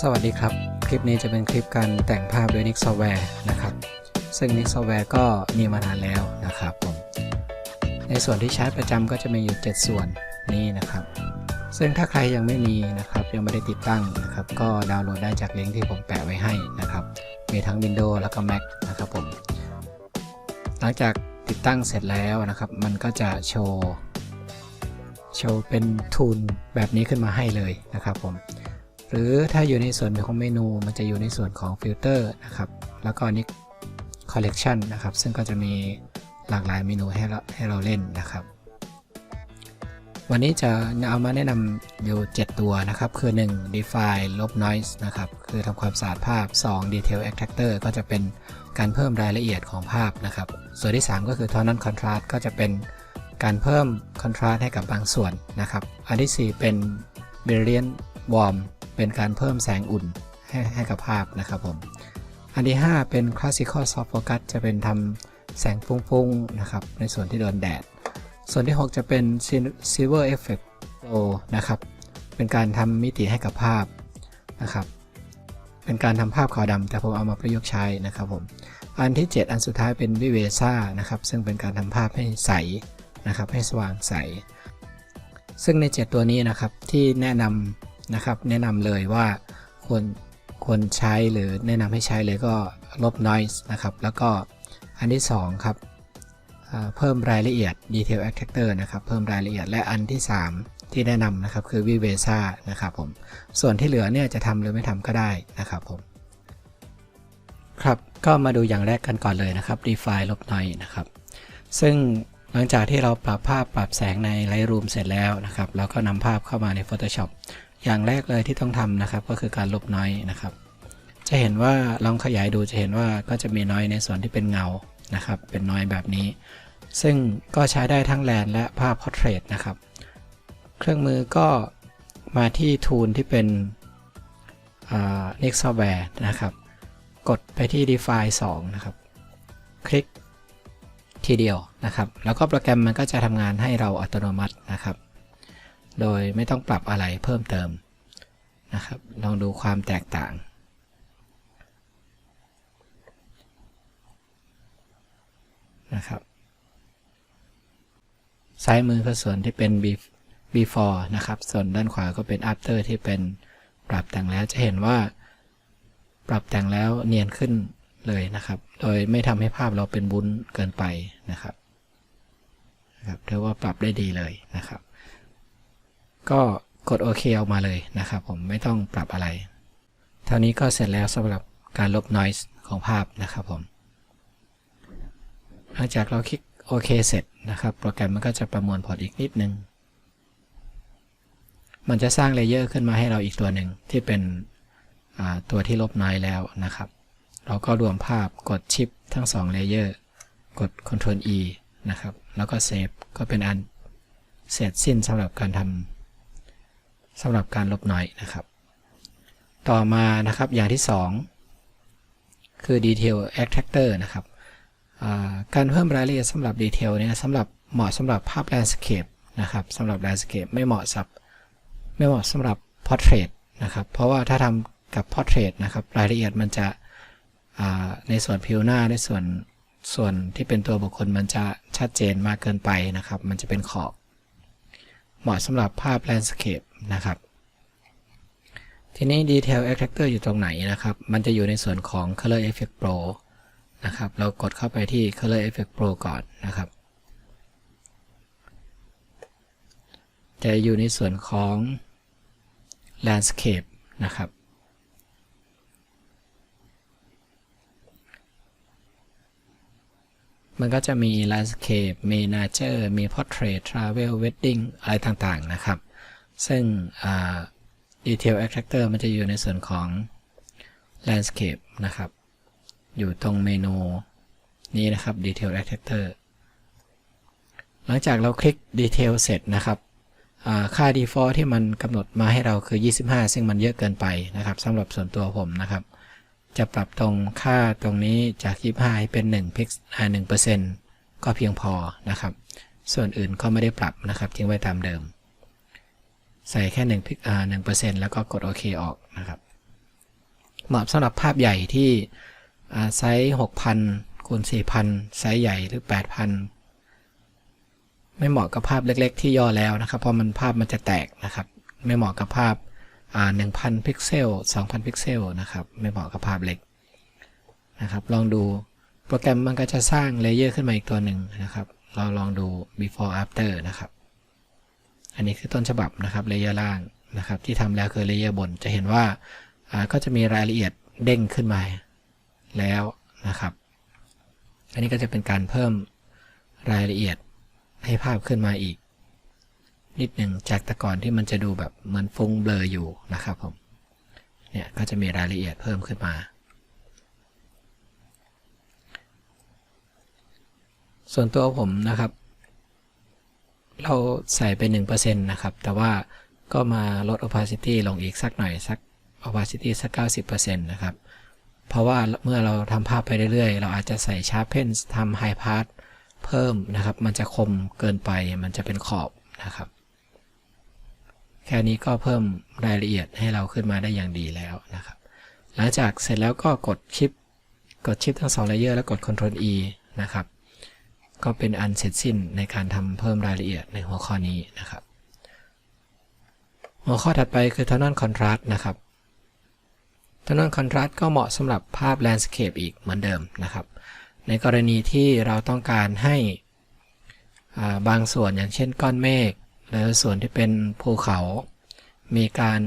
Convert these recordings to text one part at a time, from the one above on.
สวัสดีครับ คลิปนี้จะเป็นคลิปการแต่งภาพด้วย Nix Software นะครับ ซึ่ง Nix Software ก็มีมานานแล้วนะครับผม ในส่วนที่ใช้ประจำก็จะมีอยู่ 7 ส่วนนี้นะครับ ซึ่งถ้าใครยังไม่มีนะครับ ยังไม่ได้ติดตั้งนะครับ ก็ดาวน์โหลดได้จากลิงก์ที่ผมแปะไว้ให้นะครับ มีทั้ง Windows แล้วก็ Mac นะครับผม หลังจากติดตั้งเสร็จแล้วนะครับ มันก็จะโชว์ โชว์เป็นทูลแบบนี้ขึ้นมาให้เลยนะครับผม หรือถ้าอยู่ในส่วนของเมนู มันจะอยู่ในส่วนของฟิลเตอร์นะครับ แล้วก็นี่ collection นะครับ ซึ่งก็จะมีหลากหลายเมนูให้เราให้เราเล่นนะครับ วันนี้จะเอามาแนะนำอยู่ 7 ตัวนะครับ คือ 1 define ลบ noise นะครับ คือทำความสะอาดภาพ 2 detail extractor ก็จะเป็นการเพิ่มรายละเอียดของภาพนะครับ ส่วนที่ 3 ก็คือ tonal contrast ก็จะเป็นการเพิ่ม contrast ให้กับบางส่วนนะครับ อันที่ 4 เป็น brilliant warm เป็นการเพิ่มแสงอุ่นให้ให้กับภาพนะครับผม อันที่ 5 เป็น classical soft focus จะเป็นทำแสงฟุ้งๆนะครับในส่วนที่โดนแดด ส่วนที่ 6 จะเป็น silver effect flow นะครับ เป็นการทำมิติให้กับภาพนะครับ เป็นการทำภาพขาวดำแต่ผมเอามาประยุกต์ใช้นะครับผม อันที่ 7 อันสุดท้ายเป็นวิเวซ่านะครับ ซึ่งเป็นการทำภาพให้ใสนะครับ ให้สว่างใส ซึ่งใน 7 ตัวนี้นะครับที่แนะนำ นะครับ แนะนำเลยว่าควรควรใช้หรือแนะนำให้ใช้เลยก็ลบ noise นะครับ แล้วก็อันที่ 2 ครับเพิ่มรายละเอียด detail extractor นะครับ เพิ่มรายละเอียดและอันที่ 3 ที่แนะนำนะครับคือ vivesa นะครับผม ส่วนที่เหลือเนี่ยจะทำหรือไม่ทำก็ได้นะครับผม ครับ ก็มาดูอย่างแรกกันก่อนเลยนะครับ define ลบ noise นะครับ ซึ่งหลังจากที่เราปรับภาพปรับแสงใน Lightroom เสร็จแล้วนะครับ เราก็นำภาพเข้ามาใน Photoshop อย่างแรกเลยที่ต้องทำนะครับ ก็คือการลบน้อยนะครับ จะเห็นว่าลองขยายดูจะเห็นว่าก็จะมีน้อยในส่วนที่เป็นเงานะครับ เป็นน้อยแบบนี้ ซึ่งก็ใช้ได้ทั้งแลนและภาพ Portrait นะครับ เครื่องมือก็มาที่ทูลที่เป็น Nix Software นะครับ กดไปที่ Define 2 นะครับ คลิกทีเดียวนะครับ แล้วก็โปรแกรมมันก็จะทำงานให้เราอัตโนมัตินะครับ โดยไม่ต้องปรับอะไรเพิ่มเติมนะครับ ลองดูความแตกต่าง นะครับซ้ายมือคือส่วนที่เป็น before นะครับ ส่วนด้านขวาก็เป็น after ที่เป็นปรับแต่งแล้วจะเห็นว่า ปรับแต่งแล้วเนียนขึ้นเลยนะครับ โดยไม่ทำให้ภาพเราเป็นบุ้นเกินไปนะครับนะครับถือว่าปรับได้ดีเลยนะครับ ก็กดโอเคออกมาเลยนะครับผมไม่ต้องปรับอะไร เท่านี้ก็เสร็จแล้วสำหรับการลบ noise ของภาพนะครับผม หลังจากเราคลิกโอเคเสร็จนะครับ โปรแกรมมันก็จะประมวลผลอีกนิดนึง มันจะสร้างเลเยอร์ขึ้นมาให้เราอีกตัวหนึ่งที่เป็นตัวที่ลบน้อยแล้วนะครับ เราก็รวมภาพกดชิปทั้ง2เลเยอร์กด Ctrl E นะครับ แล้วก็เซฟก็เป็นอันเสร็จสิ้นสำหรับการทำ สำหรับการลบน้อยนะครับ ต่อมานะครับอย่างที่ 2 คือ Detail Extractor นะครับการเพิ่มรายละเอียดสำหรับ Detail เนี่ยสำหรับเหมาะสำหรับภาพ Landscape นะครับสำหรับ Landscape ไม่เหมาะสับไม่เหมาะสำหรับ Portrait นะครับ เพราะว่าถ้าทำกับ Portrait นะครับรายละเอียดมันจะในส่วนผิวหน้าในส่วนส่วนที่เป็นตัวบุคคลมันจะชัดเจนมากเกินไปนะครับ มันจะเป็นขอบ เหมาะสำหรับภาพ landscape นะครับ ทีนี้ detail extractor อยู่ตรงไหนนะครับ มันจะอยู่ในส่วนของ color effect pro นะครับ เรากดเข้าไปที่ color effect pro ก่อนนะครับ จะอยู่ในส่วนของ landscape นะครับมันก็จะมี landscape มี nature มี portrait travel wedding อะไรต่างๆ นะครับ ซึ่ง detail extractor มันจะอยู่ในส่วนของ landscape นะครับ อยู่ตรงเมนูนี้นะครับ detail extractor หลังจากเราคลิก detail เสร็จนะครับ ค่า default ที่มันกำหนดมาให้เราคือ 25 ซึ่งมันเยอะเกินไปนะครับสำหรับส่วนตัวผมนะครับ จะปรับตรงค่าตรงนี้จาก 25 ให้เป็น1พิก1เปอร์เซ็นต์ก็เพียงพอนะครับ ส่วนอื่นก็ไม่ได้ปรับนะครับทิ้งไว้ตามเดิม ใส่แค่1พิก1เปอร์เซ็นต์แล้วก็กดโอเคออกนะครับ เหมาะสำหรับภาพใหญ่ที่ไซส์6,000คูณ4,000ไซส์ใหญ่หรือ8,000ไม่เหมาะกับภาพเล็ก ๆ ที่ย่อแล้วนะครับ เพราะมันภาพมันจะแตกนะครับ ไม่เหมาะกับภาพอ่า1,000พิกเซล2,000พิกเซลนะครับไม่เหมาะกับภาพเล็กนะครับ ลองดูโปรแกรมมันก็จะสร้างเลเยอร์ขึ้นมาอีกตัวหนึ่งนะครับ เราลองดู before after นะครับ อันนี้คือต้นฉบับนะครับเลเยอร์ล่างนะครับ ที่ทำแล้วคือเลเยอร์บน จะเห็นว่าอ่าก็จะมีรายละเอียดเด้งขึ้นมาแล้วนะครับ อันนี้ก็จะเป็นการเพิ่มรายละเอียดให้ภาพขึ้นมาอีก นิดหนึ่งจากแต่ก่อนที่มันจะดูแบบเหมือนฟุ้งเบลออยู่นะครับผมเนี่ยก็จะมีรายละเอียดเพิ่มขึ้นมา ส่วนตัวผมนะครับ เราใส่ไป 1%นะครับ แต่ว่าก็มาลด opacity ลงอีกสักหน่อยสัก opacity สัก 90%นะครับ เพราะว่าเมื่อเราทำภาพไปเรื่อยๆ เราอาจจะใส่ sharpen ทำ high pass เพิ่มนะครับ มันจะคมเกินไป มันจะเป็นขอบนะครับ แค่นี้ก็เพิ่มรายละเอียดให้เราขึ้นมาได้อย่างดีแล้วนะครับ หลังจากเสร็จแล้วก็กดชิป กดชิปทั้ง2 layer แล้วกด Ctrl E นะครับ ก็เป็นอันเสร็จสิ้นในการทำเพิ่มรายละเอียดในหัวข้อนี้นะครับ หัวข้อถัดไปคือ Tonal Contrast นะครับ Tonal Contrast ก็เหมาะสำหรับภาพ Landscape อีกเหมือนเดิมนะครับ ในกรณีที่เราต้องการให้บางส่วนอย่างเช่นก้อนเมฆหรือส่วนที่เป็นภูเขา มีการ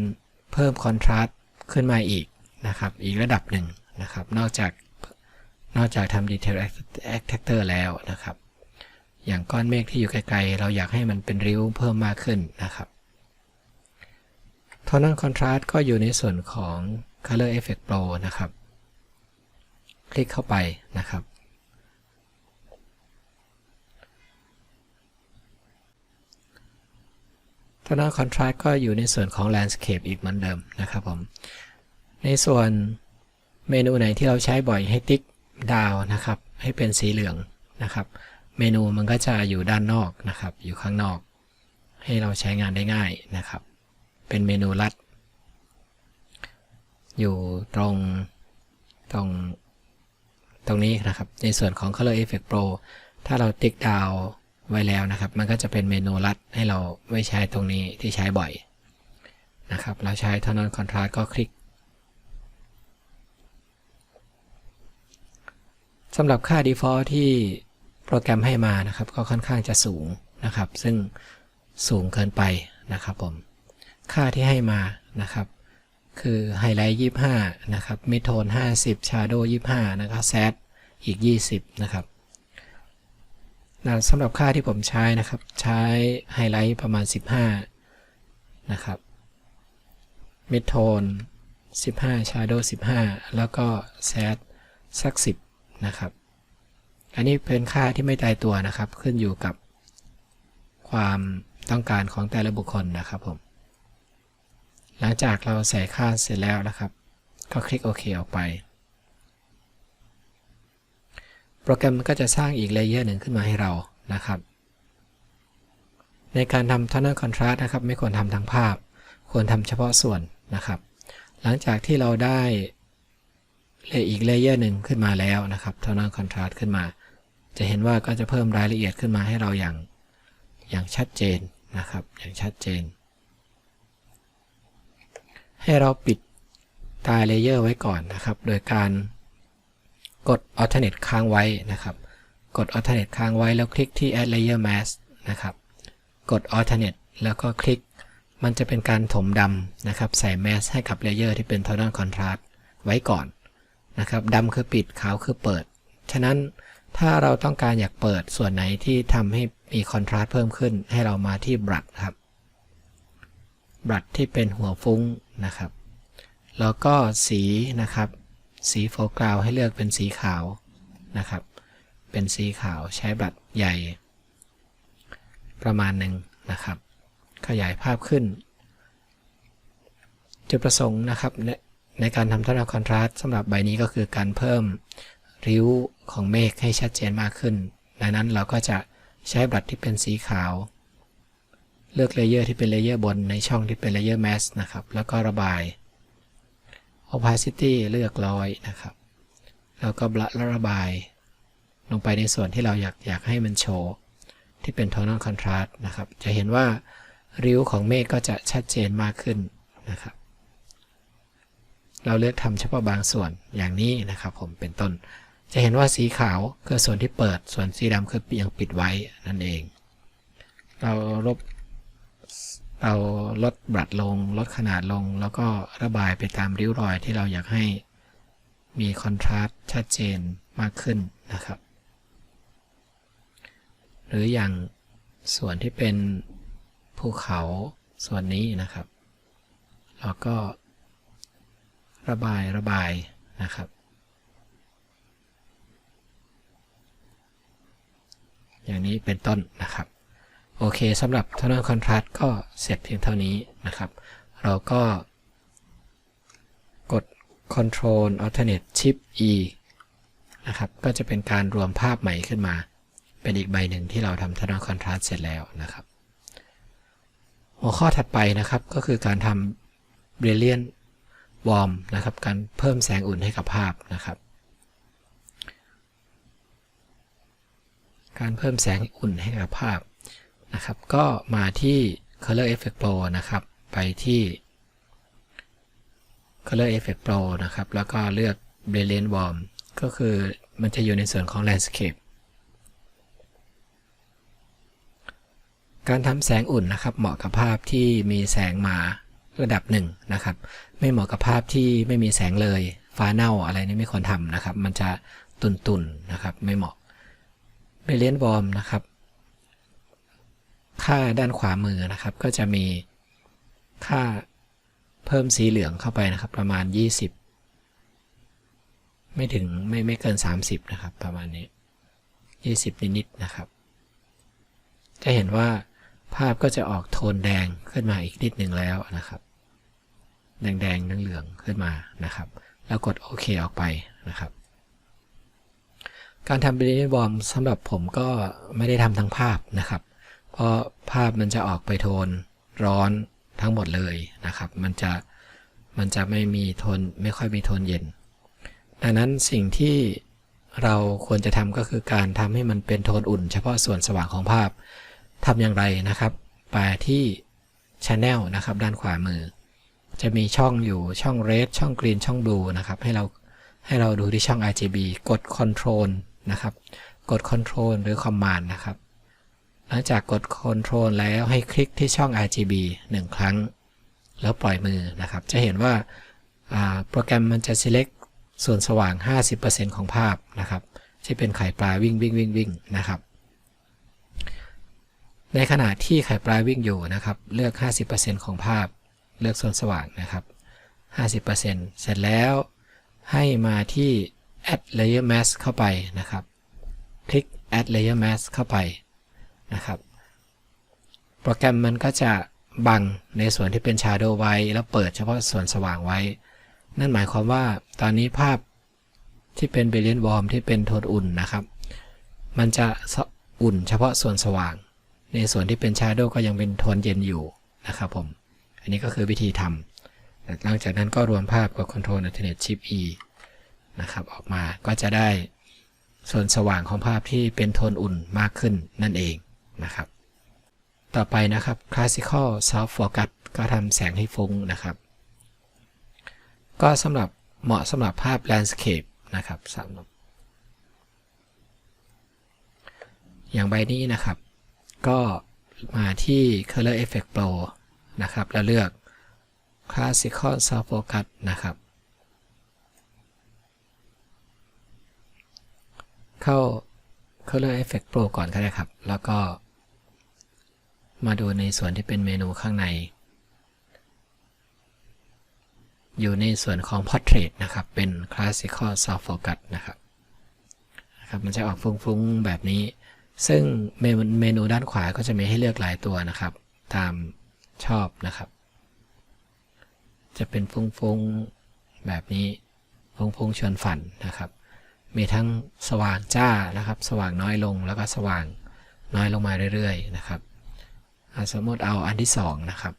เพิ่มคอนทราสต์ขึ้นมาอีกนะครับ อีกระดับหนึ่งนะครับ นอกจากนอกจากทำ Detail Extractor แล้วนะครับ อย่างก้อนเมฆที่อยู่ไกลๆ เราอยากให้มันเป็นริ้วเพิ่มมากขึ้นนะครับ Tonal Contrast ก็อยู่ในส่วนของ Color Effect Pro นะครับ คลิกเข้าไปนะครับ Tonal Contrast ก็อยู่ในส่วนของ Landscape อีกเหมือนเดิมนะครับผม ในส่วนเมนูไหนที่เราใช้บ่อยให้ติ๊กดาวนะครับ ให้เป็นสีเหลืองนะครับ เมนูมันก็จะอยู่ด้านนอกนะครับ อยู่ข้างนอก ให้เราใช้งานได้ง่ายนะครับ เป็นเมนูลัด อยู่ตรงตรงตรงนี้นะครับ ในส่วนของ Color Effect Pro ถ้าเราติ๊กดาวไว้แล้วนะครับ มันก็จะเป็นเมนูลัดให้เราไว้ใช้ตรงนี้ที่ใช้บ่อยนะครับ เราใช้ Tonal Contrast ก็คลิกสำหรับค่า default ที่ โปรแกรมให้มานะครับ ก็ค่อนข้างจะสูงนะครับ ซึ่งสูงเกินไปนะครับผม ค่าที่ให้มานะครับ คือไฮไลท์25 นะครับมิดโทน 50 Shadow 25 นะครับแซดอีก 20 นะครับสำหรับค่าที่ผมใช้นะครับ ใช้ไฮไลท์ประมาณ 15 นะครับมิดโทน 15 Shadow 15 แล้วก็แซดสัก 10 นะครับ อันนี้เป็นค่าที่ไม่ตายตัวนะครับ ขึ้นอยู่กับความต้องการของแต่ละบุคคลนะครับผม หลังจากเราใส่ค่าเสร็จแล้วนะครับ ก็คลิกโอเคออกไป โปรแกรมก็จะสร้างอีกเลเยอร์หนึ่งขึ้นมาให้เรานะครับ ในการทำ Tonal Contrast นะครับ ไม่ควรทำทั้งภาพ ควรทำเฉพาะส่วนนะครับ หลังจากที่เราได้เลอีกเลเยอร์หนึ่งขึ้นมาแล้วนะครับ Tonal Contrast ขึ้นมา จะเห็นว่าก็จะเพิ่มรายละเอียดขึ้นมาให้เราอย่างอย่างชัดเจนนะครับ อย่างชัดเจน ให้เราปิดตายเลเยอร์ไว้ก่อนนะครับ โดยการกด alternate ค้างไว้นะครับ กด alternate ค้างไว้แล้วคลิกที่ add layer mask นะครับ กด alternate แล้วก็คลิก มันจะเป็นการถมดำนะครับ ใส่ mask ให้กับเลเยอร์ที่เป็น tonal contrast ไว้ก่อนนะครับดำคือปิดขาวคือเปิด ฉะนั้น ถ้าเราต้องการอยากเปิดส่วนไหนที่ทำให้มีคอนทราสต์เพิ่มขึ้น ให้เรามาที่บรัดครับบรัดที่เป็นหัวฟุ้งนะครับ แล้วก็สีนะครับ สีโฟกัสให้เลือกเป็นสีขาวนะครับ เป็นสีขาวใช้บรัดใหญ่ ประมาณหนึ่งนะครับ ขยายภาพขึ้น จุดประสงค์นะครับในในการทำทัศนคอนทราสต์สำหรับใบนี้ก็คือการเพิ่ม ริ้วของเมฆให้ชัดเจนมากขึ้น ดังนั้นเราก็จะใช้บัตรที่เป็นสีขาว เลือกเลเยอร์ที่เป็นเลเยอร์บนในช่องที่เป็นเลเยอร์แมสนะครับ แล้วก็ระบาย opacity เลือกร้อยนะครับ แล้วก็ระบาย ลงไปในส่วนที่เราอยากอยากให้มันโชว์ ที่เป็น tonal contrast นะครับ จะเห็นว่าริ้วของเมฆก็จะชัดเจนมากขึ้นนะครับ เราเลือกทำเฉพาะบางส่วนอย่างนี้นะครับผมเป็นต้น จะเห็นว่าสีขาวคือส่วนที่เปิด ส่วนสีดำคือยังปิดไว้นั่นเอง เราลบเราลดบรัดลง ลดขนาดลง แล้วก็ระบายไปตามริ้วรอยที่เราอยากให้มีคอนทราสต์ชัดเจนมากขึ้นนะครับ หรืออย่างส่วนที่เป็นภูเขาส่วนนี้นะครับ เราก็ระบายระบายนะครับ อย่างนี้เป็นต้นนะครับ โอเคสำหรับ tonal contrast ก็เสร็จเพียงเท่านี้นะครับ เราก็กด control alternate shift e นะครับ ก็จะเป็นการรวมภาพใหม่ขึ้นมา เป็นอีกใบหนึ่งที่เราทำ tonal contrast เสร็จแล้วนะครับ หัวข้อถัดไปนะครับก็คือการทำ brilliant warm นะครับ การเพิ่มแสงอุ่นให้กับภาพนะครับ การเพิ่มแสงอุ่นให้กับภาพนะครับ ก็มาที่ Color Effect Pro นะครับ ไปที่ Color Effect Pro นะครับ แล้วก็เลือก Brilliant Warm ก็คือมันจะอยู่ในส่วนของ Landscape การทำแสงอุ่นนะครับ เหมาะกับภาพที่มีแสงมาระดับหนึ่งนะครับ ไม่เหมาะกับภาพที่ไม่มีแสงเลย ฟ้าเน่าอะไรนี่ไม่ควรทำนะครับ มันจะตุนๆนนะครับ ไม่เหมาะ Brilliant Warm นะครับ ค่าด้านขวามือนะครับ ก็จะมีค่าเพิ่มสีเหลืองเข้าไปนะครับ ประมาณ 20 ไม่ถึงไม่ไม่เกิน 30 นะครับ ประมาณนี้ 20 นิดๆนะครับ จะเห็นว่าภาพก็จะออกโทนแดงขึ้นมาอีกนิดหนึ่งแล้วนะครับ แดงแดงเหลืองๆขึ้นมานะครับ แล้วกดโอเคออกไปนะครับ การทำ Brilliant Warm สำหรับผมก็ไม่ได้ทำทั้งภาพนะครับ เพราะภาพมันจะออกไปโทนร้อนทั้งหมดเลยนะครับ มันจะมันจะไม่มีโทนไม่ค่อยมีโทนเย็น ดังนั้นสิ่งที่เราควรจะทำก็คือการทำให้มันเป็นโทนอุ่น เฉพาะส่วนสว่างของภาพทำอย่างไรนะครับไปที่ Channel นะครับด้านขวามือ จะมีช่องอยู่ช่อง Red ช่อง Green ช่อง Blue นะครับให้เราให้เราดูที่ช่อง RGB กด Control นะครับ กด Control หรือ Command นะครับ หลังจากกด Control แล้วให้คลิกที่ช่อง RGB 1 ครั้ง แล้วปล่อยมือนะครับ จะเห็นว่าโปรแกรมมันจะ select ส่วนสว่าง 50%ของภาพนะครับ ที่เป็นไข่ปลาวิ่งวิ่งวิ่งวิ่งนะครับ ในขณะที่ไข่ปลาวิ่งอยู่นะครับ เลือก 50%ของภาพ เลือกส่วนสว่างนะครับ 50%เสร็จแล้วให้มาที่ add layer mask เข้าไปนะครับ คลิก add layer mask เข้าไปนะครับ โปรแกรมมันก็จะบังในส่วนที่เป็น shadow ไว้ แล้วเปิดเฉพาะส่วนสว่างไว้ นั่นหมายความว่าตอนนี้ภาพที่เป็น brilliant warm ที่เป็นโทนอุ่นนะครับ มันจะอุ่นเฉพาะส่วนสว่าง ในส่วนที่เป็น shadow ก็ยังเป็นโทนเย็นอยู่นะครับผม อันนี้ก็คือวิธีทำหลังจากนั้นก็รวมภาพกับ control alternate shift e นะครับออกมาก็จะได้ส่วนสว่างของภาพที่เป็นโทนอุ่นมากขึ้นนั่นเองนะครับ ต่อไปนะครับ classical soft focus ก็ทำแสงให้ฟุ้งนะครับ ก็สำหรับเหมาะสำหรับภาพ landscape นะครับสำหรับอย่างใบนี้นะครับ ก็มาที่ color effect pro นะครับ แล้วเลือก classical soft focus นะครับ เข้า Color Effect Pro ก่อนก็ได้ครับ แล้วก็ มาดูในส่วนที่เป็นเมนูข้างใน อยู่ในส่วนของ Portrait นะครับ เป็น Classical Soft Focus นะครับนะครับ มันจะออกฟุ้งๆแบบนี้ ซึ่งเมนูด้านขวาก็จะมีให้เลือกหลายตัวนะครับ ตามชอบนะครับ จะเป็นฟุ้งๆแบบนี้ฟุ้งๆชวนฝันนะครับ มีทั้งสว่างจ้านะครับ สว่างน้อยลงแล้วก็สว่างน้อยลงมาเรื่อยๆนะครับสมมติเอาอันที่2นะครับ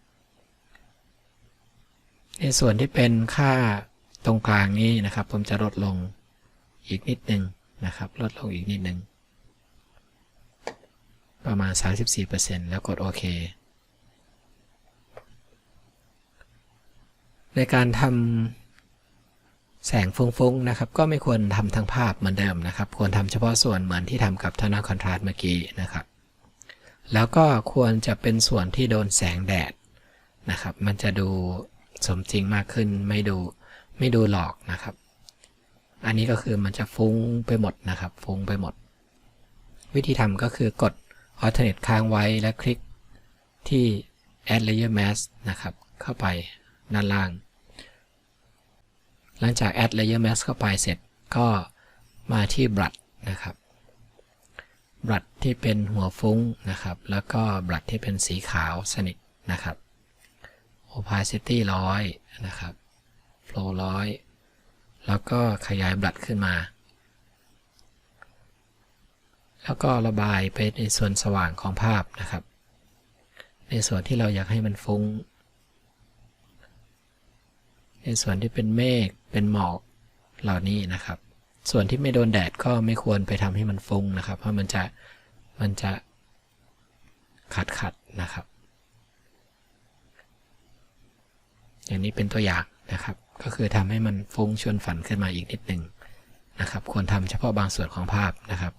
ในส่วนที่เป็นค่าตรงกลางนี้นะครับ ผมจะลดลงอีกนิดหนึ่งนะครับ ลดลงอีกนิดหนึ่งประมาณ 34%แล้วกดโอเคในการทำ แสงฟุ้งๆนะครับก็ไม่ควรทำทั้งภาพเหมือนเดิมนะครับ ควรทำเฉพาะส่วนเหมือนที่ทำกับทนาคอนทราสต์เมื่อกี้นะครับ แล้วก็ควรจะเป็นส่วนที่โดนแสงแดดนะครับ มันจะดูสมจริงมากขึ้นไม่ดูไม่ดูหลอกนะครับ อันนี้ก็คือมันจะฟุ้งไปหมดนะครับ ฟุ้งไปหมด วิธีทำก็คือกด alternate ค้างไว้และคลิกที่ add layer mask นะครับ เข้าไปด้านล่าง หลังจาก add layer mask เข้าไปเสร็จก็มาที่ brush นะครับ brush ที่เป็นหัวฟุ้งนะครับ แล้วก็ brush ที่เป็นสีขาวสนิทนะครับ opacity ร้อยนะครับ flow ร้อยแล้วก็ขยาย brush ขึ้นมา แล้วก็ระบายไปในส่วนสว่างของภาพนะครับ ในส่วนที่เราอยากให้มันฟุ้ง ในส่วนที่เป็นเมฆเป็นหมอกเหล่านี้นะครับ ส่วนที่ไม่โดนแดดก็ไม่ควรไปทำให้มันฟุ้งนะครับ เพราะมันจะมันจะขัดขัดนะครับ อย่างนี้เป็นตัวอย่างนะครับ ก็คือทำให้มันฟุ้งชวนฝันขึ้นมาอีกนิดหนึ่งนะครับ ควรทำเฉพาะบางส่วนของภาพนะครับ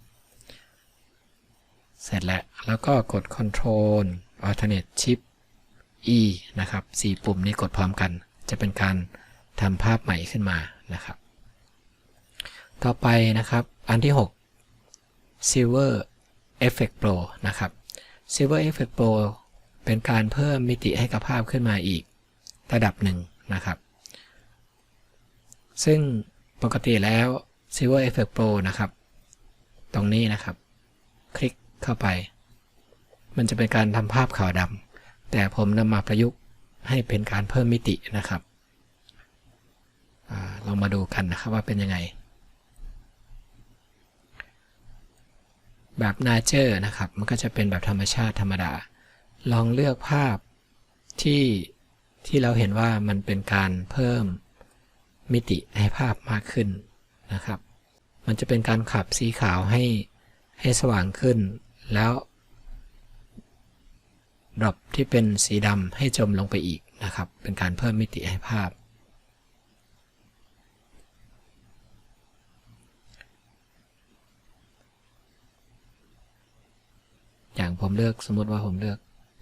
เสร็จแล้วแล้วก็กด Control Alternate Shift E นะครับสี่ปุ่มนี้กดพร้อมกัน จะเป็นการทำภาพใหม่ขึ้นมานะครับ ต่อไปนะครับ อันที่ 6 Silver Effect Pro นะครับ Silver Effect Pro เป็นการเพิ่มมิติให้กับภาพขึ้นมาอีกระดับหนึ่งนะครับ ซึ่งปกติแล้ว Silver Effect Pro นะครับ ตรงนี้นะครับ คลิกเข้าไป มันจะเป็นการทำภาพขาวดำแต่ผมนำมาประยุกต์ ให้เป็นการเพิ่มมิตินะครับอลองมาดูกันนะครับว่าเป็นยังไง แบบนาเจอร์นะครับ มันก็จะเป็นแบบธรรมชาติธรรมดา ลองเลือกภาพที่ที่เราเห็นว่ามันเป็นการเพิ่มมิติให้ภาพมากขึ้นนะครับ มันจะเป็นการขับสีขาวให้ให้สว่างขึ้น แล้ว ดรอปที่เป็นสีดำให้จมลงไปอีกนะครับ เป็นการเพิ่มมิติให้ภาพ อย่างผมเลือกสมมติว่าผมเลือก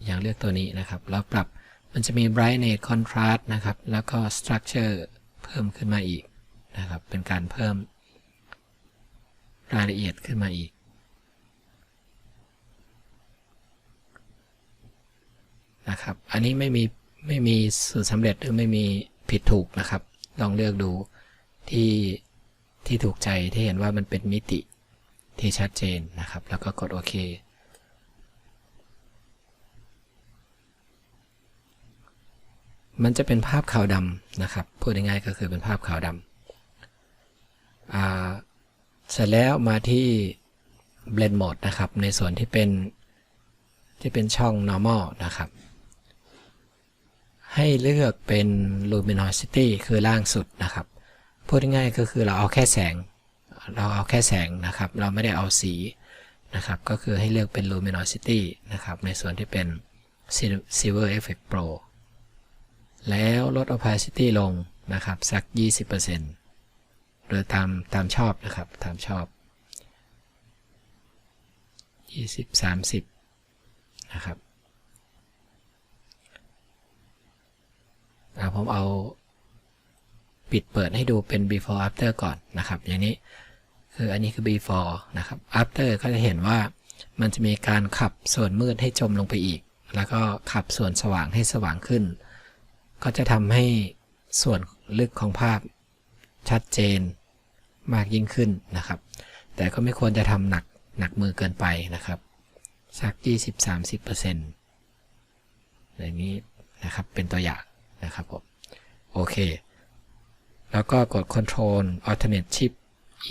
อย่างเลือกตัวนี้นะครับ แล้วปรับมันจะมี brightness contrast นะครับ แล้วก็ structure เพิ่มขึ้นมาอีกนะครับ เป็นการเพิ่มรายละเอียดขึ้นมาอีก นะครับ อันนี้ไม่มีไม่มีสูตรสำเร็จหรือไม่มีผิดถูกนะครับ ลองเลือกดูที่ที่ถูกใจที่เห็นว่ามันเป็นมิติที่ชัดเจนนะครับ แล้วก็กดโอเค มันจะเป็นภาพขาวดำนะครับ พูดง่ายๆก็คือเป็นภาพขาวดำเสร็จแล้วมาที่ blend mode นะครับ ในส่วนที่เป็นที่เป็นช่อง normal นะครับ ให้เลือกเป็น luminosity คือล่างสุดนะครับ พูดง่ายๆก็คือเราเอาแค่แสง เราเอาแค่แสงนะครับ เราไม่ได้เอาสีนะครับ ก็คือให้เลือกเป็น luminosity นะครับ ในส่วนที่เป็น silver effect pro แล้วลด opacity ลงนะครับสัก 20%หรือตามตามชอบนะครับ ตามชอบ 20 30 นะครับ ผมเอาปิดเปิดให้ดูเป็น before after ก่อนนะครับ อย่างนี้คืออันนี้คือ before นะครับ after ก็จะเห็นว่ามันจะมีการขับส่วนมืดให้จมลงไปอีก แล้วก็ขับส่วนสว่างให้สว่างขึ้น ก็จะทำให้ส่วนลึกของภาพชัดเจนมากยิ่งขึ้นนะครับ แต่ก็ไม่ควรจะทำหนักหนักมือเกินไปนะครับ สัก 20-30%อย่างนี้นะครับเป็นตัวอย่าง นะครับผมโอเค แล้วก็กด Control Alternate Shift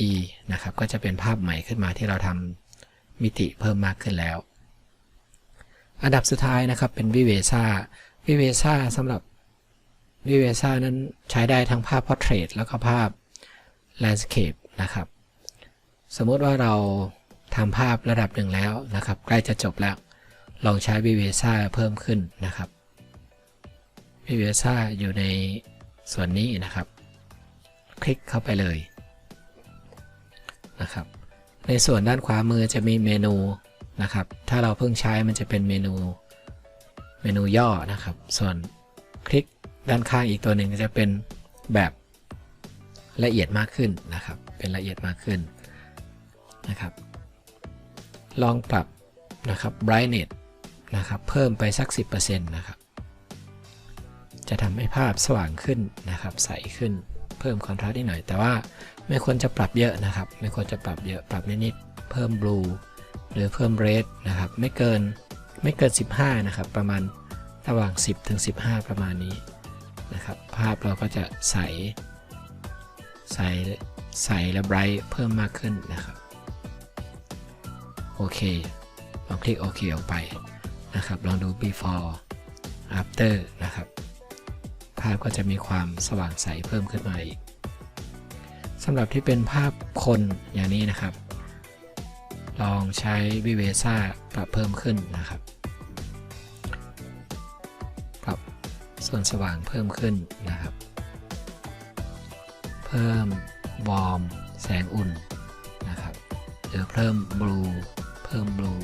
E นะครับ ก็จะเป็นภาพใหม่ขึ้นมาที่เราทำมิติเพิ่มมากขึ้นแล้ว อันดับสุดท้ายนะครับเป็นวิเวซ่าวิเวซ่าสำหรับวิเวซ่านั้นใช้ได้ทั้งภาพ Portrait แล้วก็ภาพ Landscape นะครับ สมมติว่าเราทำภาพระดับหนึ่งแล้วนะครับ ใกล้จะจบแล้ว ลองใช้วิเวซ่าเพิ่มขึ้นนะครับ วิเวซ่าอยู่ในส่วนนี้นะครับ คลิกเข้าไปเลยนะครับ ในส่วนด้านขวามือจะมีเมนูนะครับ ถ้าเราเพิ่งใช้มันจะเป็นเมนูเมนูย่อนะครับ ส่วนคลิกด้านข้างอีกตัวหนึ่งจะเป็นแบบละเอียดมากขึ้นนะครับ เป็นละเอียดมากขึ้นนะครับ ลองปรับนะครับ brightness นะครับ เพิ่มไปสัก 10%นะครับ จะทำให้ภาพสว่างขึ้นนะครับ ใสขึ้น เพิ่มคอนทราสต์นิดหน่อย แต่ว่าไม่ควรจะปรับเยอะนะครับ ไม่ควรจะปรับเยอะ ปรับนิดๆเพิ่ม blue หรือเพิ่ม red นะครับ ไม่เกินไม่เกิน 15 นะครับ ประมาณระหว่าง 10 ถึง 15 ประมาณนี้นะครับ ภาพเราก็จะใส ใส ใสและ bright เพิ่มมากขึ้นนะครับ โอเคลองคลิกโอเคออกไปนะครับ ลองดู before after นะครับาพก็จะมีความสว่างใสเพิ่มขึ้นมาอีกสำหรับที่เป็นภาพคนอย่างนี้นะครับ ลองใช้วิเวซ่าปรับเพิ่มขึ้นนะครับ ปรับส่วนสว่างเพิ่มขึ้นนะครับ เพิ่มวอร์มแสงอุ่นนะครับหรือเพิ่มบลูเพิ่มบลู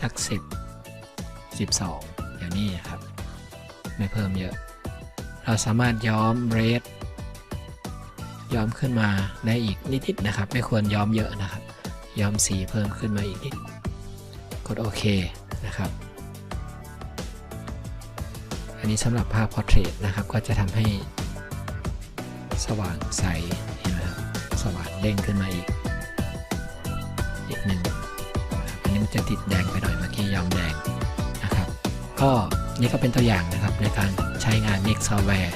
สัก10 12 อย่างนี้นะครับ ไม่เพิ่มเยอะ เราสามารถย้อมเรดย้อมขึ้นมาได้อีกนิดๆนะครับ ไม่ควรย้อมเยอะนะครับ ย้อมสีเพิ่มขึ้นมาอีกนิด กดโอเคนะครับ อันนี้สำหรับภาพ Portrait นะครับ ก็จะทำให้ สว่างใสเห็นไหมครับสว่างเด้งขึ้นมาอีกอีกหนึ่งอันนี้มันจะติดแดงไปหน่อยเมื่อกี้ย้อมแดงนะครับ ก็ นี่ก็เป็นตัวอย่างนะครับในการใช้งาน Mix Software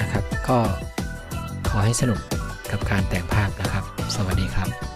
นะครับ ก็ขอให้สนุกกับการแต่งภาพนะครับ สวัสดีครับ